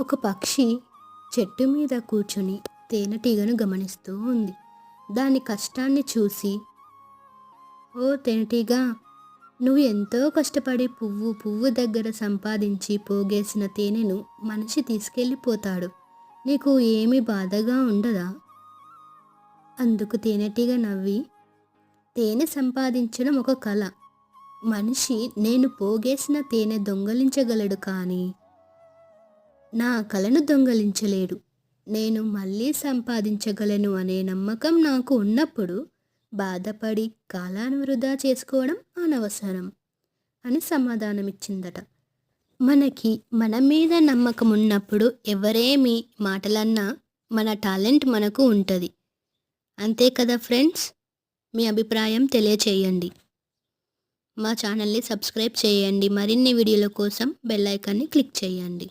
ఒక పక్షి చెట్టు మీద కూర్చుని తేనెటీగను గమనిస్తూ ఉంది. దాని కష్టాన్ని చూసి ఓ తేనెటీగ నువ్వు ఎంతో కష్టపడి పువ్వు పువ్వు దగ్గర సంపాదించి పోగేసిన తేనెను మనిషి తీసుకెళ్ళిపోతాడు. నీకు ఏమి బాధగా ఉండదా అందుకు తేనెటీగ నవ్వి తేనె సంపాదించడం ఒక కళ మనిషి నేను పోగేసిన తేనె దొంగలించగలడు కానీ నా కలను దొంగలించలేడు. నేను మళ్ళీ సంపాదించగలను అనే నమ్మకం నాకు ఉన్నప్పుడు బాధపడి కాలాన్ని వృధా చేసుకోవడం అనవసరం అని సమాధానమిచ్చిందట. మనకి మన మీద నమ్మకం ఉన్నప్పుడు ఎవరేమి మాటలన్నా మన టాలెంట్ మనకు ఉంటుంది. అంతే కదా ఫ్రెండ్స్? మీ అభిప్రాయం తెలియచేయండి. మా ఛానల్ని సబ్స్క్రైబ్ చేయండి. మరిన్ని వీడియోల కోసం బెల్ ఐకాన్ని క్లిక్ చేయండి.